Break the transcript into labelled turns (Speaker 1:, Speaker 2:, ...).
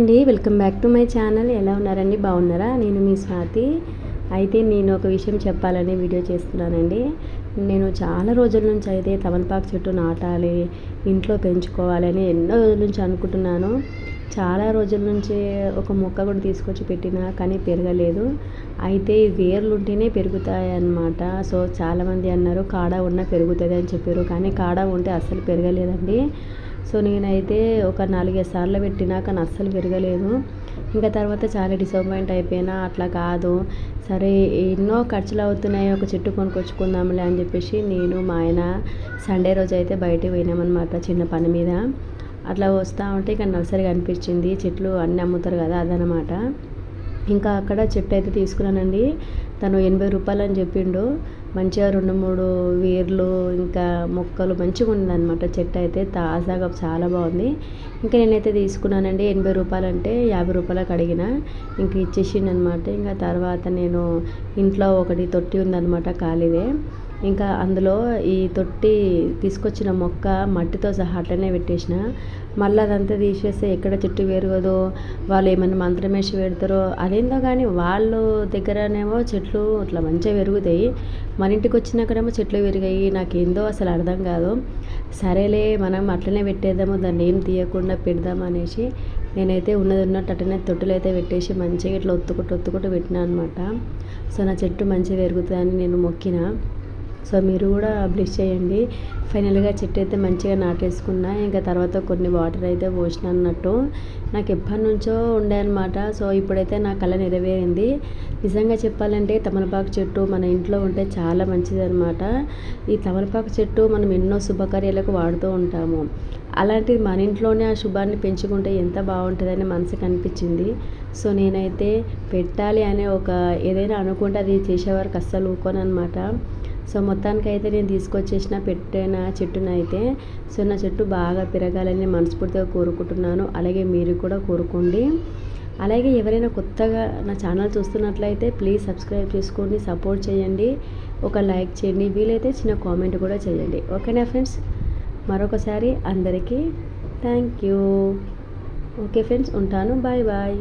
Speaker 1: అండి welcome back to my channel. ఎలా ఉన్నారండి? బాగున్నారా? నేను మీ స్వాతి. అయితే నేను ఒక విషయం చెప్పాలని వీడియో చేస్తున్నానండి. నేను చాలా రోజుల నుంచి అయితే తమలపాకు చెట్టు నాటాలి ఇంట్లో పెంచుకోవాలని ఎన్నో రోజుల నుంచి అనుకుంటున్నాను. చాలా రోజుల నుంచి ఒక మొక్క కూడా తీసుకొచ్చి పెట్టినా కానీ పెరగలేదు. అయితే వేర్లు ఉంటేనే పెరుగుతాయి అన్నమాట సో చాలామంది అన్నారు కాడ ఉన్న పెరుగుతుంది అని చెప్పారు. కానీ కాడ ఉంటే అస్సలు పెరగలేదండి. సో నేనైతే ఒక నాలుగైదు సార్లు పెట్టినా కానీ అస్సలు పెరగలేదు. ఇంకా తర్వాత చాలా డిసప్పాయింట్ అయిపోయినా అట్లా కాదు. సరే ఎన్నో ఖర్చులు అవుతున్నాయి ఒక చెట్టు కొనుక్కొచ్చుకుందాంలే అని చెప్పేసి నేను మా ఆయన సండే రోజు అయితే బయటకు పోయినామన్నమాట చిన్న పని మీద. అట్లా వస్తూ ఉంటే ఇక నర్సరీ కనిపించింది చెట్లు అన్నీ అమ్ముతారు కదా అదనమాట ఇంకా అక్కడ చెట్టు అయితే తీసుకున్నానండి. తను ఎనభై రూపాయలు అని చెప్పిండు. మంచిగా రెండు మూడు వేర్లు ఇంకా మొక్కలు మంచిగా ఉందన్నమాట చెట్టు అయితే. తాజాగా చాలా బాగుంది. ఇంకా నేనైతే తీసుకున్నానండి ఎనభై రూపాయలు అంటే యాభై రూపాయలకు అడిగిన. ఇంక ఇచ్చేసిండు అనమాట ఇంకా తర్వాత నేను ఇంట్లో ఒకటి తొట్టి ఉందన్నమాట ఖాళీదే. ఇంకా అందులో ఈ తొట్టి తీసుకొచ్చిన మొక్క మట్టితో సహా అట్లనే పెట్టేసిన. మళ్ళీ అదంతా తీసేస్తే ఎక్కడ చెట్టు పెరగదో వాళ్ళు ఏమైనా మంత్రం వేసి పెడతారో అదేందో కానీ వాళ్ళు దగ్గరనేమో చెట్లు అట్లా మంచిగా పెరుగుతాయి. మన ఇంటికి వచ్చినాకనేమో చెట్లు పెరిగాయి. నాకేందో అసలు అర్థం కాదు. సరేలే మనం అట్లనే పెట్టేద్దాము దాన్ని ఏం తీయకుండా పెడదాం అనేసి నేనైతే ఉన్నది ఉన్నట్టు అట్లనే తొట్టులు అయితే పెట్టేసి మంచిగా ఇట్లా ఒత్తుకుంటూ ఒత్తుకుంటూ పెట్టినా అనమాట సో నా చెట్టు మంచిగా పెరుగుతుందని నేను మొక్కిన. సో మీరు కూడా బ్లిష్ చేయండి. ఫైనల్గా చెట్టు అయితే మంచిగా నాటేసుకున్నా. ఇంకా తర్వాత కొన్ని వాటర్ అయితే పోసిన అన్నట్టు. నాకు ఎప్పటి నుంచో ఉండే అనమాట సో ఇప్పుడైతే నా కళ నెరవేరింది. నిజంగా చెప్పాలంటే తమలపాకు చెట్టు మన ఇంట్లో ఉంటే చాలా మంచిది అనమాట ఈ తమలపాకు చెట్టు మనం ఎన్నో శుభకార్యాలకు వాడుతూ ఉంటాము. అలాంటిది మన ఇంట్లోనే ఆ శుభాన్ని పెంచుకుంటే ఎంత బాగుంటుందని మనసుకు అనిపించింది. సో నేనైతే పెట్టాలి అనే ఒక ఏదైనా అనుకుంటే అది చేసేవారికి అస్సలు ఊకోనమాట సో మొత్తానికి అయితే నేను తీసుకొచ్చేసిన పెట్టిన చెట్టునైతే సో నా చెట్టు బాగా పెరగాలని మనస్ఫూర్తిగా కోరుకుంటున్నాను. అలాగే మీరు కూడా కోరుకోండి. అలాగే ఎవరైనా కొత్తగా నా ఛానల్ చూస్తున్నట్లయితే ప్లీజ్ సబ్స్క్రైబ్ చేసుకోండి సపోర్ట్ చేయండి. ఒక లైక్ చేయండి. వీలైతే చిన్న కామెంట్ కూడా చేయండి. ఓకేనా ఫ్రెండ్స్? మరొకసారి అందరికీ థ్యాంక్ యూ. ఓకే ఫ్రెండ్స్ ఉంటాను. Bye bye.